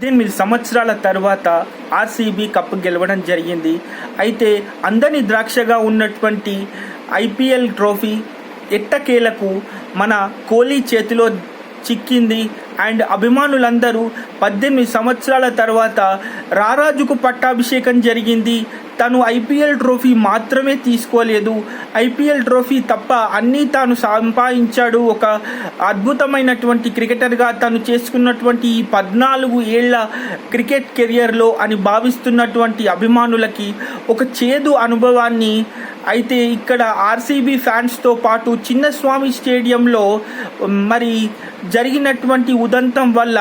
పద్దెనిమిది సంవత్సరాల తర్వాత ఆర్సీబీ కప్ గెలవడం జరిగింది. అయితే అందని ద్రాక్షగా ఉన్నటువంటి ఐపీఎల్ ట్రోఫీ ఎట్టకేలకు మన కోహ్లీ చేతిలో చిక్కింది. అండ్ అభిమానులందరూ పద్దెనిమిది సంవత్సరాల తర్వాత రారాజుకు పట్టాభిషేకం జరిగింది. తను ఐపీఎల్ ట్రోఫీ మాత్రమే తీసుకోలేదు. ఐపీఎల్ ట్రోఫీ తప్ప అన్నీ తాను సంపాదించాడు. ఒక అద్భుతమైనటువంటి క్రికెటర్గా తను చేసుకున్నటువంటి ఈ పద్నాలుగు ఏళ్ళ క్రికెట్ కెరియర్లో అని భావిస్తున్నటువంటి అభిమానులకి ఒక చేదు అనుభవాన్ని అయితే ఇక్కడ ఆర్సీబీ ఫ్యాన్స్తో పాటు చిన్నస్వామి స్టేడియంలో మరి జరిగినటువంటి ఉదంతం వల్ల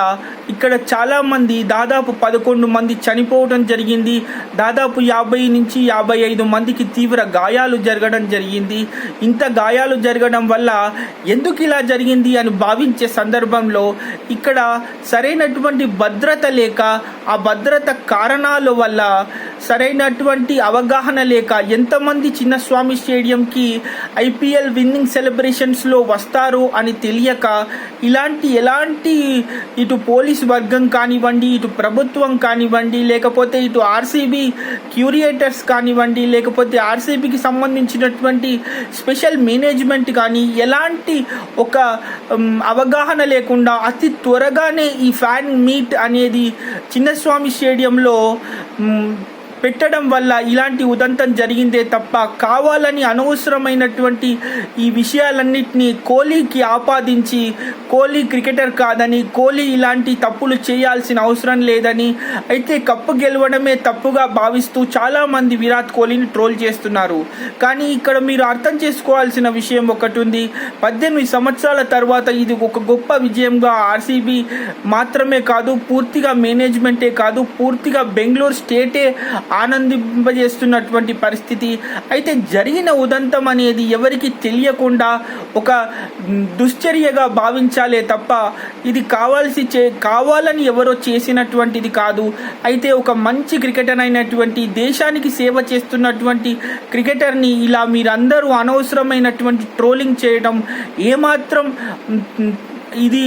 ఇక్కడ చాలామంది దాదాపు పదకొండు మంది చనిపోవడం జరిగింది. దాదాపు యాభై నుంచి యాభై ఐదు మందికి తీవ్ర గాయాలు జరగడం జరిగింది. ఇంత గాయాలు జరగడం వల్ల ఎందుకు ఇలా జరిగింది అని భావించే సందర్భంలో ఇక్కడ సరైనటువంటి భద్రత లేక ఆ భద్రత కారణాల వల్ల సరైనటువంటి అవగాహన లేక ఎంతమంది చిన్నస్వామి స్టేడియంకి ఐపీఎల్ విన్నింగ్ సెలబ్రేషన్స్లో వస్తారు అని తెలియక ఇలాంటి ఎలాంటి ఇటు పోలీస్ వర్గం కానివ్వండి ఇటు ప్రభుత్వం కానివ్వండి లేకపోతే ఇటు ఆర్సీబీ క్యూరియేటర్స్ కానివ్వండి లేకపోతే ఆర్సీబీకి సంబంధించినటువంటి స్పెషల్ మేనేజ్మెంట్ కానీ ఎలాంటి ఒక అవగాహన లేకుండా అతి త్వరగానే ఈ ఫ్యాన్ మీట్ అనేది చిన్నస్వామి స్టేడియంలో పెట్టడం వల్ల ఇలాంటి ఉదంతం జరిగిందే తప్ప కావాలని అనవసరమైనటువంటి ఈ విషయాలన్నింటినీ కోహ్లీకి ఆపాదించి కోహ్లీ క్రికెటర్ కాదని కోహ్లీ ఇలాంటి తప్పులు చేయాల్సిన అవసరం లేదని అయితే కప్పు గెలవడమే తప్పుగా భావిస్తూ చాలామంది విరాట్ కోహ్లీని ట్రోల్ చేస్తున్నారు. కానీ ఇక్కడ మీరు అర్థం చేసుకోవాల్సిన విషయం ఒకటి ఉంది పద్దెనిమిది సంవత్సరాల తర్వాత ఇది ఒక గొప్ప విజయంగా ఆర్సీబీ మాత్రమే కాదు పూర్తిగా మేనేజ్మెంటే కాదు పూర్తిగా బెంగళూరు స్టేటే ఆనందింపజేస్తున్నటువంటి పరిస్థితి. అయితే జరిగిన ఉదంతం అనేది ఎవరికి తెలియకుండా ఒక దుశ్చర్యగా భావించాలే తప్ప ఇది కావాల్సి చే కావాలని ఎవరో చేసినటువంటిది కాదు. అయితే ఒక మంచి క్రికెటర్ అయినటువంటి దేశానికి సేవ చేస్తున్నటువంటి క్రికెటర్ని ఇలా మీరందరూ అనవసరమైనటువంటి ట్రోలింగ్ చేయడం ఏమాత్రం ఇది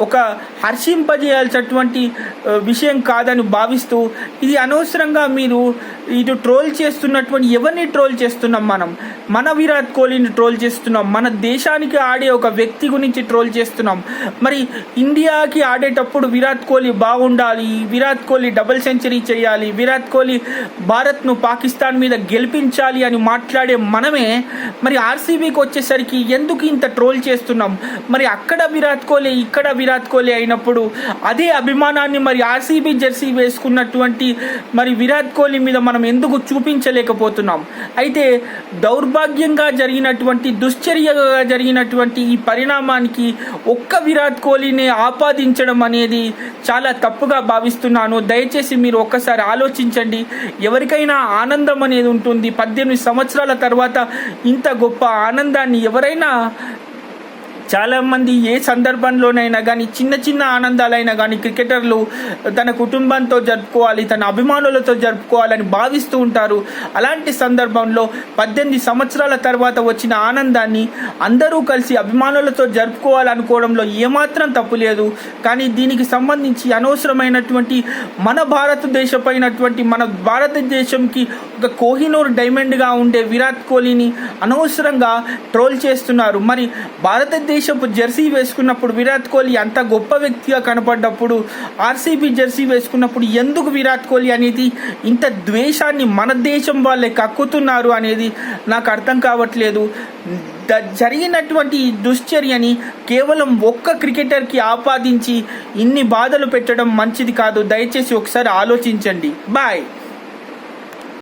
ఒక హర్షింపజేయాల్సినటువంటి విషయం కాదని భావిస్తూ ఇది అనవసరంగా మీరు ఇటు ట్రోల్ చేస్తున్నటువంటి ఎవరిని ట్రోల్ చేస్తున్నాం మనం? మన విరాట్ కోహ్లీని ట్రోల్ చేస్తున్నాం. మన దేశానికి ఆడే ఒక వ్యక్తి గురించి ట్రోల్ చేస్తున్నాం. మరి ఇండియాకి ఆడేటప్పుడు విరాట్ కోహ్లీ బాగుండాలి విరాట్ కోహ్లీ డబుల్ సెంచరీ చేయాలి విరాట్ కోహ్లీ భారత్ను పాకిస్తాన్ మీద గెలిపించాలి అని మాట్లాడే మనమే మరి ఆర్సీబీకి వచ్చేసరికి ఎందుకు ఇంత ట్రోల్ చేస్తున్నాం? మరి అక్కడ విరాట్ కోహ్లీ ఇక్కడ విరాట్ కోహ్లీ అయినప్పుడు అదే అభిమానాన్ని మరి ఆర్సీబీ జెర్సీ వేసుకున్నటువంటి మరి విరాట్ కోహ్లీ మీద మనం మనం ఎందుకు చూపించలేకపోతున్నాం? అయితే దౌర్భాగ్యంగా జరిగినటువంటి దుశ్చర్యగా జరిగినటువంటి ఈ పరిణామానికి ఒక్క విరాట్ కోహ్లీని ఆపాదించడం అనేది చాలా తప్పుగా భావిస్తున్నాను. దయచేసి మీరు ఒక్కసారి ఆలోచించండి. ఎవరికైనా ఆనందం అనేది ఉంటుంది. పద్దెనిమిది సంవత్సరాల తర్వాత ఇంత గొప్ప ఆనందాన్ని ఎవరైనా చాలామంది ఏ సందర్భంలోనైనా కానీ చిన్న చిన్న ఆనందాలైనా కానీ క్రికెటర్లు తన కుటుంబంతో జరుపుకోవాలి తన అభిమానులతో జరుపుకోవాలని భావిస్తూ ఉంటారు. అలాంటి సందర్భంలో పద్దెనిమిది సంవత్సరాల తర్వాత వచ్చిన ఆనందాన్ని అందరూ కలిసి అభిమానులతో జరుపుకోవాలనుకోవడంలో ఏమాత్రం తప్పు లేదు. కానీ దీనికి సంబంధించి అనవసరమైనటువంటి మన భారతదేశపైనటువంటి మన భారతదేశంకి ఒక కోహినూర్ డైమండ్గా ఉండే విరాట్ కోహ్లీని అనవసరంగా ట్రోల్ చేస్తున్నారు. మరి భారతదేశపు జెర్సీ వేసుకున్నప్పుడు విరాట్ కోహ్లీ అంత గొప్ప వ్యక్తిగా కనపడ్డప్పుడు ఆర్సీబీ జెర్సీ వేసుకున్నప్పుడు ఎందుకు విరాట్ కోహ్లీ అనేది ఇంత ద్వేషాన్ని మన దేశం వాళ్ళే కక్కుతున్నారు అనేది నాకు అర్థం కావట్లేదు. ద- జరిగినటువంటి దుశ్చర్యని కేవలం ఒక్క క్రికెటర్కి ఆపాదించి ఇన్ని బాధలు పెట్టడం మంచిది కాదు. దయచేసి ఒకసారి ఆలోచించండి. బాయ్.